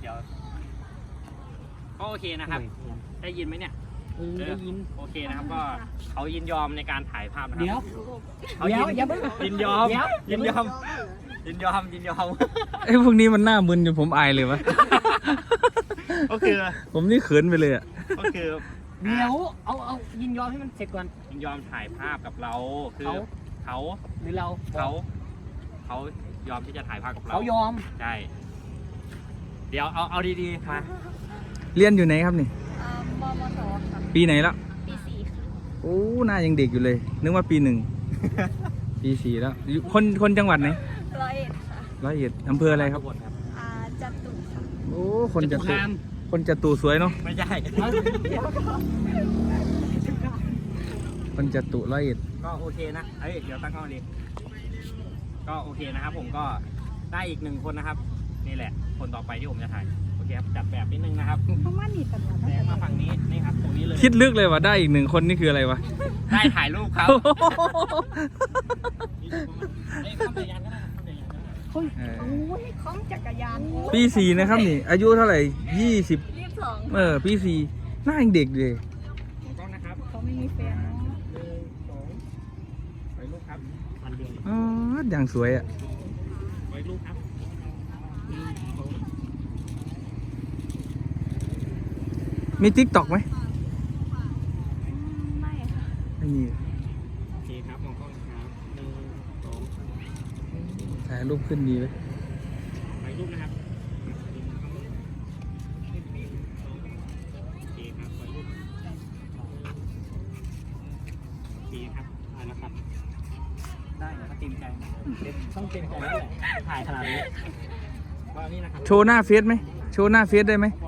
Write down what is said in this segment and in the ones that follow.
เดี๋ยวก็โอเคนะครับ ได้ยินไหมเนี่ยเออได้ยิน โอเคนะครับก็เขายินยอมในการถ่ายภาพนะครัเดี๋ยวเขาเดี๋ยิยวนอย่าเพิ่งยินยอมเดี๋ยวยินยอม ยินยอมยินยอมไอ้พวกนี้มันหน้ามึนจนผมอายเลยวะก็คือ ผมนี่เขินไปเลยอะก็คือเดี๋ยวเอาเอายินยอมให้มันเสร็จก่อนยินยอมถ่ายภาพกับเราคือเขาเขาหรือเราเขาเขายอมที่จะถ่ายภาพกับเราเขายอมใช่ เดี๋ยวเอาเอาดีๆมาเรียนอยู่ไหนครับนี่อ่ามมสค่ะปีไหนแล้ว ปีสี่ค่ะโอ้หน้ายังเด็กอยู่เลย นึกว่าปีหนึ่ง ปีสี่แล้วอยู่คนคนจังหวัดไหนร้อยเอ็ดค่ะร้อยเอ็ดอำเภออะไรครับครับอ่าจัตุค่ะโอ้คนจะตุตุคามคนจะตูสวยเนาะไม่ใช่คนจะตุร้อยเอ็ดก็โอเคนะเอ้ยเดี๋ยวตั้งกล้องดีก็โอเคนะครับผมก็ได้อีกหนึ่งคนนะครับ นี่แหละ คนต่อไปที่ผมจะถ่ายโอเคครับจัดแบบนิดนึงนะครับเพราะว่านี่ตลอดแสงมาฝั่งนี้นี่ครับตรงนี้เลยคิดลึกเลยว่าได้อีกหนึ่งคนนี่คืออะไรวะ ได้ถ่ายรูปครับเอ้ยเข้าไปยันก็ได้เข้าไปยันก็ได้เออ โอ้ยคล้องจักรยานปีสี่นะครับนี่ อายุเท่าไหร่ยี่สิบรีบสองเออปีสี่หน้ายังเด็กเลย ถูกต้องนะครับเขาไม่มีแฟนเนาะหนึ่งสองไว้รูปครับอันเดียวอ๋ออย่างสวยอะไว้รูปครับหนึ่งสอง มีทิกตอกไหมอืมไม่ค่ะไม่มีโอเคครับมองกล้องนะครับหนึ่งสองถ่ายรูปขึ้นดีไหมไว้รูปนะครับหนึ่งสองโอเคครับไว้รูปโอเคครับอ่านะครับได้นะเต็มใจนะต้องเต็มใจแล้วแหละถ่ายขนาดนี้ก็นี่นะครับโชว์หน้าเฟซไหมโชว์หน้าเฟซได้ไหมได้ค่ะ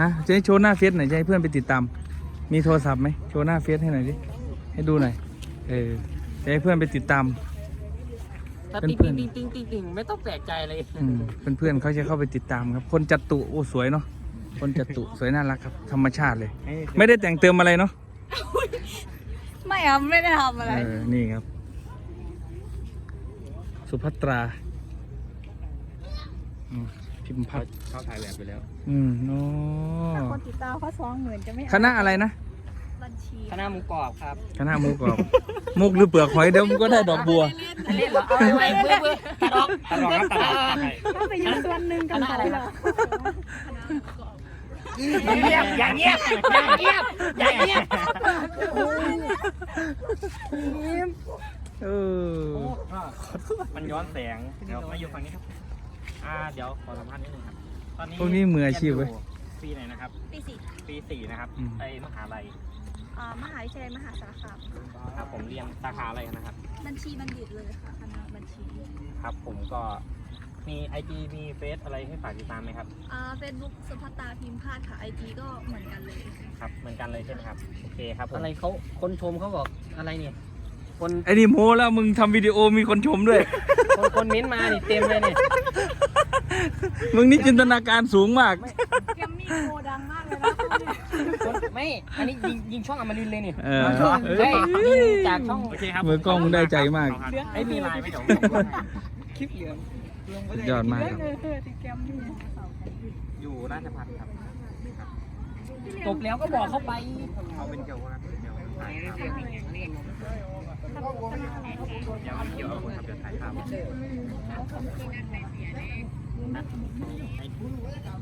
ฮะจะให้โชว์หน้าเฟซหน่อยจะให้เพื่อนไปติดตาม มีโทรศัพท์ไหมโชว์หน้าเฟซให้หน่อยดิให้ดูหน่อยเออจะให้เพื่อนไปติดตาม ถ้าเป็นติ๊งเพื่อนติ๊งติ๊งติ๊งติ๊งไม่ต้องแปลกใจเลยอืมเพื่อนๆเขาจะเข้าไปติดตามครับ คนจัตุโอ้สวยเนาะคนจัตุสวยน่ารักครับ ธรรมชาติเลย ไม่ได้แต่งเติมอะไรเนาะไม่ครับไม่ได้ทำอะไร เออนี่ครับ สุภัตราอืม พิมพ์พัฒน์เขาถ่ายแบบไปแล้ว อืมโอ้ถ้าคนติดตามเขาสองหมื่นจะไม่เอาคณะอะไรนะ บัญชีคณะหมูกรอบครับคณะมุกรอบมุกหรือเปลือกหอยเดี๋ยวมันก็ได้ดอกบัวอันนี้เหรอเอาไปเพื่อเพื่อตัดออกตลอดครับตลอดตัดให้ก็ไปอยู่ส่วนหนึ่งกันคณะอะไรเหรนะออย่าเงียบอย่าเงียบอย่าเงียบอย่าเงียบเออมันย้อนแสงเดี๋ยวมาอยู่ฝั่งนี้ครับ อ่าเดี๋ยวขอสัมภาษณ์นิดนึงครับ ตอนนี้พวกนี้มืออาชีพเว้ย ปีไหนนะครับ ปีสี่ปีสี่นะครับอืมไอมหาลัยอ่ามหาวิทยาลัยมหาสารคามครับผมเรียนสาขาอะไรนะครับ บัญชีบัณฑิตเลยค่ะคณะบัญชีครับ ผมก็มีไอจีมีเฟซอะไรให้ฝากติดตามไหมครับ อ่าเฟซบุ๊กสุภัตตาพิมพ์พาดค่ะไอจีก็เหมือนกันเลยครับ เหมือนกันเลยใช่ไหมครับ โอเคครับผมอะไรเขาคนชมเขาบอกอะไรเนี่ย คนไอ้นี่โมแล้วมึงทำวิดีโอมีคนชมด้วย คนคนเม้นต์มานี่เต็มเลยเนี่ย มึงนี่จินตนาการสูงมาก แกมมี่โกดังมากเลยนะคนไม่ อันนี้ยิงยิงช่องอมรินทร์เลยนี่เออเฮ้ยยิงจากช่องโอเคครับมือกล้องมึงได้ใจมาก ไอ้ยมีไลน์ไหมเดี๋ยวคลิปเหลืองสุดยอดมากครับเออเออที่แกมมี่อยู่ราชพัฒน์ครับจบแล้วก็บอกเข้าไปเอาเป็นเกี่ยวกับเกี่ยวกับถ่ายภาพเดี๋ยว เกี่ยวกับคนทำเดี๋ยวถ่ายภาพ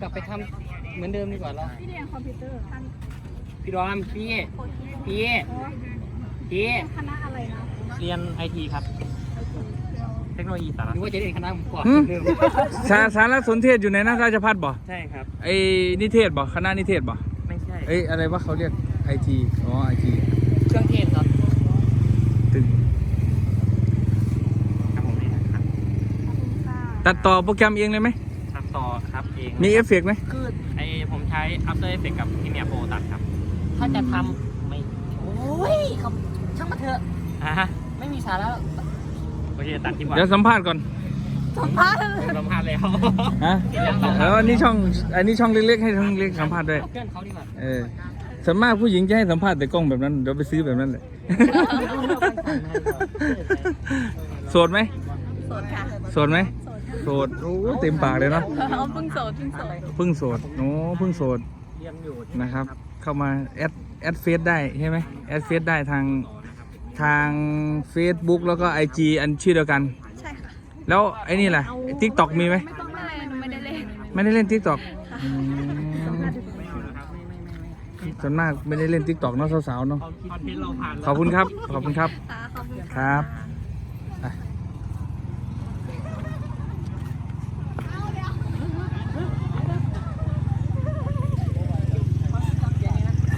กลับไปทำเหมือนเดิมดีกว่าเราพี่เรียนคอมพิวเตอร์ท่านพี่ดอมพี่โคตรพี่ พี่คณะอะไรนะ เรียนไอทีครับ เทคโนโลยีสารนึกว่าจะเรียนคณะหมูกรอบหืมเดิมสาสารสนเทศอยู่ในนาราชพัฒน์บ่ ใช่ครับ ไอ้นิเทศบ่ คณะนิเทศบ่ ไม่ใช่ เอ้ยอะไรวะเขาเรียกไอที อ๋อไอที เครื่องเทศครับ ตึง ครับผมนี่นะครับ ขอบคุณค่ะ ตัดต่อโปรแกรมเองเลยไหมตัดต่อครับเองมีเอฟเฟกต์ไหมคือไอผมใช้ After Effects กับ Premiere Pro ตัดครับ ถ้าจะทำไม่โอ้ยคำช่างมาเถอะอ่าฮะไม่มีสาระโอเคตัดที่บ่อนเดี๋ยวสัมภาษณ์ก่อนสัมภาษณ์ผมสัมภาษณ์แล้วฮะแล้วอันนี้ช่องอันนี้ช่องเล็กๆให้ช่องเล็กสัมภาษณ์ด้วยเพื่อนเขาดีกว่าเออส่วนมากผู้หญิงจะให้สัมภาษณ์แต่กล้องแบบนั้นเดี๋ยวไปซื้อแบบนั้นเลยโสดไหมโสดค่ะโสดไหม โสดค่ะโสดโอ้เต็มปากเลยเนาะเอาเพิ่งโสดเพิ่งโสดเพึ่งโสดโอ้เพึ่งโสดเรียนอยู่ใช่ไหมนะครับ เข้ามาแอดแอดเฟซได้ใช่ไหมแอดเฟซได้ทางต่อนะครับทาง Facebook แล้วก็ IG อันชื่อเดียวกัน ใช่ค่ะ แล้วไอ้นี่ล่ะทิกตอกมีไหมไม่ต้องไม่เลยหนูไม่ได้เล่นไม่ได้เล่นทิกตอกไม่เอานะครับไม่ไม่ไม่ส่วนมากไม่ได้เล่นทิกตอกเนาะสาวๆเนาะคอนเทนต์เราผ่านแล้วขอบคุณครับ ขอบคุณครับตาขอบคุณครับ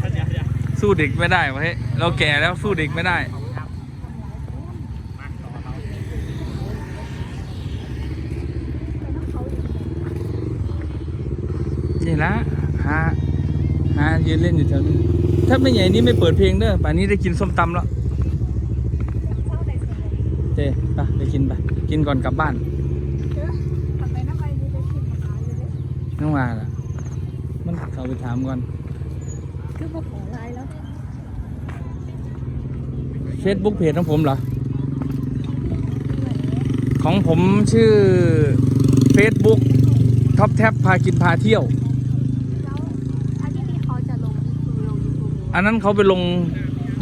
ไป เดี๋ยวเดี๋ยว สู้เด็กไม่ได้วะเฮ้ยเราแก่แล้วสู้เด็กไม่ได้มาต่อเขานี่ละหาหายืนเล่นอยู่แถวนี้ ถ้าไม่ใหญ่นี้ไม่เปิดเพลงเด้อป่านนี้ได้กินส้มตำแล้วเจ๊ไปไปกินไป กินก่อนกลับบ้านทำไมน้องไอ้นี่ได้ขึ้นมาขายอยู่เลยน้องว่าล่ะ มันเขาไปถามก่อน คือมาขอไลน์แล้วเฟซบุ๊กเพจของผมเหรอ ของผมชื่อ Facebook ท็อปแท็บพากินพาเที่ยว แล้วอันนี้ที่เขาจะลงคือลงยูทูบอันนั้นเขาไปลง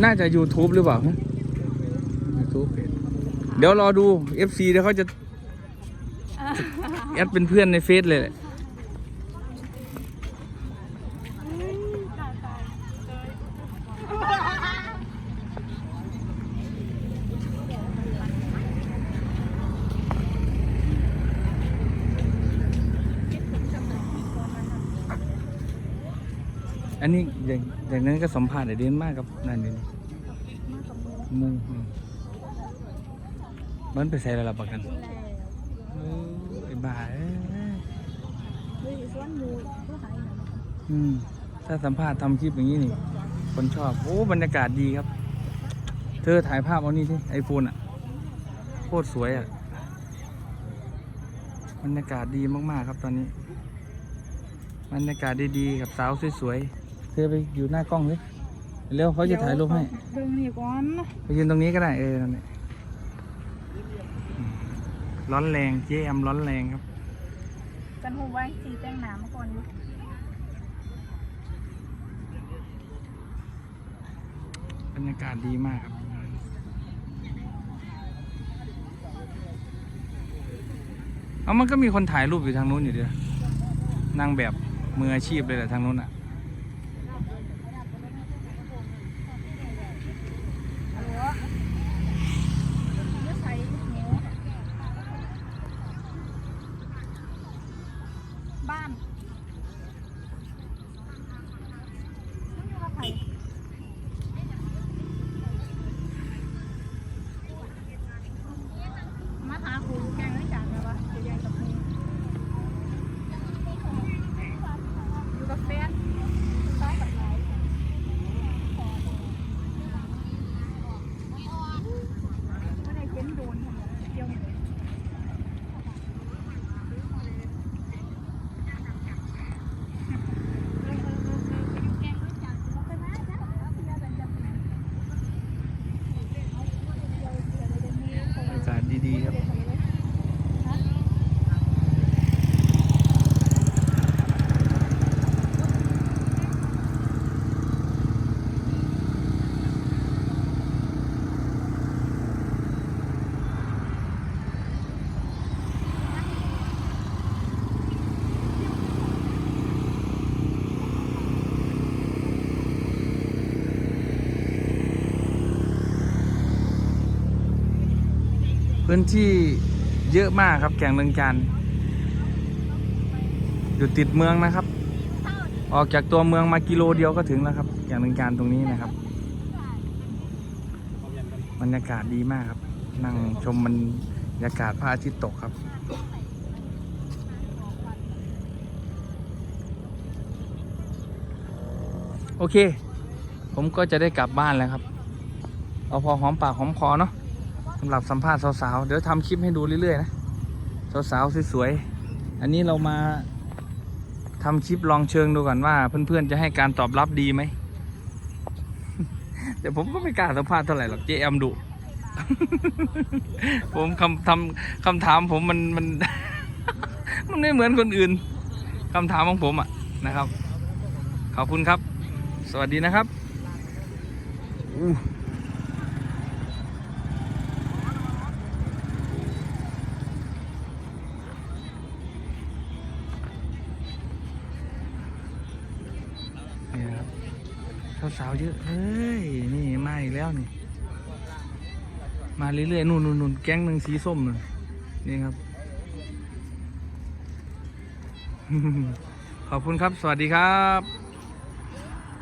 น่าจะ YouTube หรือเปล่าฮะ YouTube เพจเดี๋ยวรอดู FC เดี๋ยวเขาจะแอดเป็นเพื่อนในเฟซเลยแหละ อันนี้อย่างอย่างนั้นก็สัมภาษณ์ไอเดนมากกับนั่นนี่มูอืมมันไปใส่ระลับประกันเออไอ้บ้าเอ้ยเฮ้ยส่วนมูก็หายหน่อยอืมถ้าสัมภาษณ์ทำคลิปอย่างนี้นี่ คนชอบ โอ้บรรยากาศดีครับ เธอถ่ายภาพเอานี่สิไอโฟนอะ โคตรสวยอะ บรรยากาศดีมากๆครับตอนนี้ บรรยากาศดีๆกับสาวสวยๆ เธอไปอยู่หน้ากล้องเลยเร็วเขาจะถ่ายรูปให้เบิ่งนี่ก่อนไปยืนตรงนี้ก็ได้เออนั่นแหละอืมร้อนแรงเจแอมร้อนแรงครับจันหูไว้สีแจ้งหนามาก่อนอยู่บรรยากาศดีมากครับเอามันก็มีคนถ่ายรูปอยู่ทางนู้นอยู่เดียวนางแบบมืออาชีพเลยแหละทางนู้นอะ ฮัลโหลเลือกใส่หมูบ้านมันอยู่กับใครมาหาครูแกงด้วยกันไหมวะจะยังกับครูอยู่กับแฟนซ้ายกับไหน ไม่ได้เห็นโดนเดียวบรรยากาศดีๆครับ พื้นที่เยอะมากครับแก่งเมืองจันทร์อยู่ติดเมืองนะครับ ออกจากตัวเมืองมากิโลเดียวก็ถึงแล้วครับแก่งเมืองจันทร์ตรงนี้นะครับบรรยากาศดีมากครับ นั่งชมบรรยากาศพระอาทิตย์ตกครับโอเค ผมก็จะได้กลับบ้านแล้วครับ เอาพอหอมปากหอมคอเนาะำหรับสัมภาษณ์สาวๆ เดี๋ยวทำคลิปให้ดูเรื่อยๆนะ สาวๆ สวยๆ อันนี้เรามาทำคลิปลองเชิงดูก่อนว่า เพื่อนๆ จะให้การตอบรับดีไหม แต่ผมก็ไม่กล้าสัมภาษณ์เท่าไหร่หรอก JM ดุ ผมคำทำคำถามผมมันมัน มันไม่เหมือนคนอื่นคำถามของผมอะนะครับ ขอบคุณครับ สวัสดีนะครับอู้นี่นะครับ สาวๆเยอะเฮ้ยนี่มาอีกแล้วนี่ มาเรื่อยๆนู่นนู่นแก๊งหนึ่งสีส้มเลยนี่ครับ ขอบคุณครับ สวัสดีครับ